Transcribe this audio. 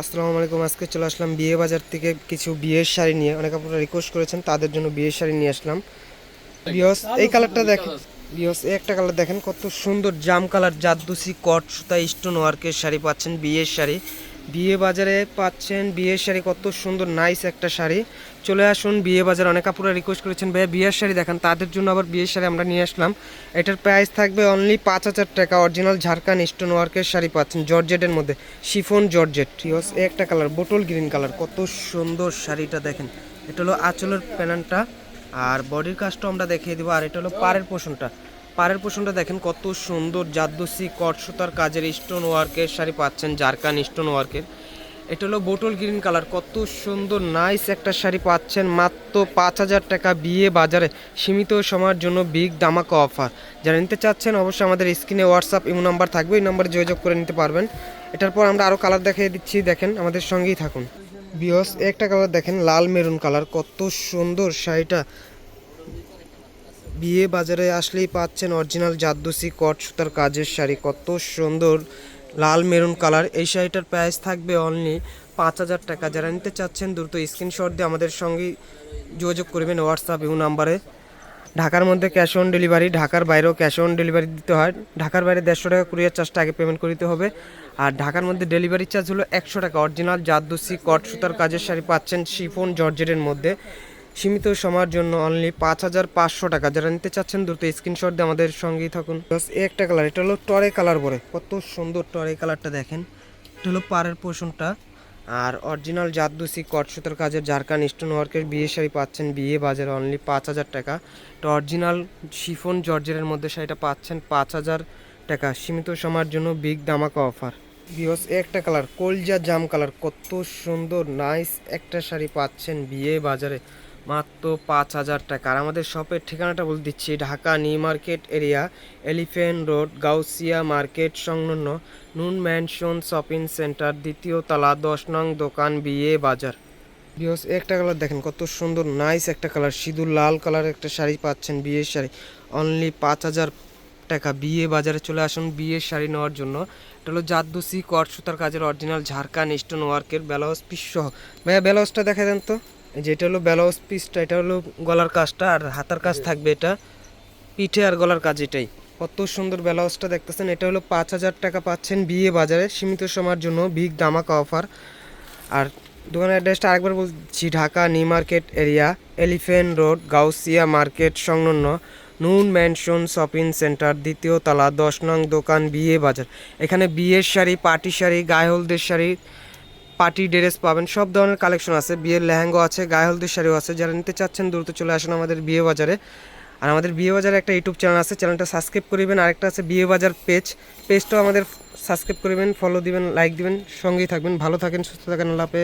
আসসালামু আলাইকুম, আজকে চলে আসলাম বিয়ে বাজার থেকে কিছু বিয়ের শাড়ি নিয়ে। অনেক আপনারা রিকোয়েস্ট করেছেন, তাদের জন্য বিয়ের শাড়ি নিয়ে আসলাম। বিয়স এই কালারটা দেখেন। বিয়স এই একটা কালার দেখেন, কত সুন্দর জাম কালার জাদুসি, কট সুতা স্টোন ওয়ার্কের শাড়ি পাচ্ছেন, বিয়ের শাড়ি। বিয়ে বাজারে পাচ্ছেন, বিয়ের শাড়ি কত সুন্দর নাইস একটা শাড়ি। চলে আসুন, বিয়ে বাজার অনেক আপুরা রিকোয়েস্ট করেছেন, ভাইয়া, বিয়ের শাড়ি দেখান, তাদের জন্য আবার বিয়ের শাড়ি আমরা নিয়ে আসলাম। এটার প্রাইস থাকবে অনলি পাঁচ হাজার টাকা অরিজিনাল ঝাড়খান স্টোন ওয়ার্কের শাড়ি পাচ্ছেন জর্জেটের মধ্যে। শিফন জর্জেট ইয়স একটা কালার বোটল গ্রিন কালার কত সুন্দর শাড়িটা দেখেন। এটা হলো আঁচলের প্যানেলটা, আর বডির কাজটা আমরা দেখিয়ে দেবো, আর এটা হলো পাড়ের পোষণটা। পাড়ের পোষণটা দেখেন কত সুন্দর জাদুসি কট সুতার কাজের স্টোন ওয়ার্কের শাড়ি পাচ্ছেন জারকান স্টোন ওয়ার্কের। এটা হলো বোটল গ্রিন কালার, কত সুন্দর নাইস একটা শাড়ি পাচ্ছেন। মাত্র পাঁচ হাজার টাকা বিয়ে বাজারে, সীমিত সময়ের জন্য বিগ দামাকা অফার যারা নিতে চাচ্ছেন অবশ্যই আমাদের স্ক্রিনে হোয়াটসঅ্যাপ ইমো নাম্বার থাকবে, এই নাম্বারে যোগাযোগ করে নিতে পারবেন। এটার পর আমরা আরও কালার দেখিয়ে দিচ্ছি, দেখেন আমাদের সঙ্গেই থাকুন। বিয়স একটা কালার দেখেন, লাল মেরুন কালার কত সুন্দর শাড়িটা। বিয়ে বাজারে আসলেই পাচ্ছেন অরিজিনাল জাদুসি কট সুতার কাজের শাড়ি। কত সুন্দর লাল মেরুন কালার। এই শাড়িটার প্রাইস থাকবে অনলি পাঁচ হাজার টাকা। যারা নিতে চাচ্ছেন দ্রুত স্ক্রিনশট দিয়ে আমাদের সঙ্গে যোগাযোগ করবেন হোয়াটসঅ্যাপ ইউ নাম্বারে ঢাকার মধ্যে ক্যাশ অন ডেলিভারি ঢাকার বাইরেও ক্যাশ অন ডেলিভারি দিতে হয়। ঢাকার বাইরে দেড়শো টাকা কুরিয়ার চার্জটা আগে পেমেন্ট করতে হবে। আর ঢাকার মধ্যে ডেলিভারি চার্জ হলো একশো টাকা। অরিজিনাল জাদুসি কট সুতার কাজের শাড়ি পাচ্ছেন শিফন জর্জেটের মধ্যে। সীমিত সময়ের জন্য অনলি পাঁচ হাজার পাঁচশো টাকা। যারা নিতে চাচ্ছেন, দ্রুত স্ক্রিনশট দিয়ে আমাদের সঙ্গেই থাকুন। এই একটা কালার এটা হলো টরে কালার বলে। কত সুন্দর টরে কালারটা দেখেন। এটা হলো পাড়ের পোষণটা আর অরিজিনাল জাদুসি কট সুতার কাজের জারকান স্টোন ওয়ার্কের বিয়ে শাড়ি পাচ্ছেন। বিয়ে বাজারে অনলি পাঁচ হাজার টাকা। তো অরিজিনাল শিফন জর্জের মধ্যে শাড়িটা পাচ্ছেন পাঁচ হাজার টাকা। সীমিত সময়ের জন্য বিগ দামাকা অফার বিহস একটা কালার কলজা জাম কালার কত সুন্দর নাইস একটা শাড়ি পাচ্ছেন বিয়ে বাজারে। মাত্র পাঁচ হাজার টাকা। আর আমাদের শপের ঠিকানাটা বলে দিচ্ছি, Dhaka New Market area Elephant Road, Gausia Market, সংলগ্ন নুন ম্যানশন শপিং সেন্টার, দ্বিতীয় তলা, দশ নং দোকান বিয়ে বাজার। বিহস একটা কালার দেখেন, কত সুন্দর, নাইস একটা কালার, সিঁদুর, লাল কালার একটা শাড়ি পাচ্ছেন বিয়ের শাড়ি। অনলি পাঁচ হাজার টাকা বিয়ে বাজারে চলে আসুন বিয়ের শাড়ি নেওয়ার জন্য। এটা হলো জাদুসি কট সুতার কাজের অরিজিনাল ঝাড়খান স্টোন ওয়ার্কের ব্লাউজ পিস সহ। ভাইয়া, ব্লাউজটা দেখা দেন তো। এই যে এটা হলো ব্লাউজ পিসটা এটা হলো গলার কাজটা আর হাতার কাজ থাকবে এটা পিঠে আর গলার কাজ এটাই। কত সুন্দর ব্লাউজটা দেখতেছেন এটা হলো পাঁচ হাজার টাকা পাচ্ছেন বিয়ে বাজারে সীমিত সময়ের জন্য বিগ দামাকা অফার আর দোকানের অ্যাড্রেসটা আরেকবার বলছি Dhaka New Market area Elephant Road Gausia Market সংলগ্ন নুন ম্যানশন শপিং সেন্টার দ্বিতীয় তলা দশ নং দোকান বিয়ে বাজার। এখানে বিয়ের শাড়ি পার্টি শাড়ি গায়ে হলদের শাড়ি পার্টি ড্রেস পাবেন, সব ধরনের কালেকশন আছে, বিয়ের লেহেঙ্গা আছে গায়ে হলদির শাড়িও আছে, যারা নিতে চাচ্ছেন দ্রুত চলে আসুন আমাদের বিয়ে বাজারে আর আমাদের বিয়ে বাজারে একটা ইউটিউব চ্যানেল আছে, চ্যানেলটা সাবস্ক্রাইব করিবেন আরেকটা আছে বিয়ে বাজার পেজ পেজটাও আমাদের সাবস্ক্রাইব করিবেন ফলো দিবেন লাইক দিবেন, সঙ্গেই থাকবেন, ভালো থাকেন, সুস্থ থাকেন, আল্লাহ।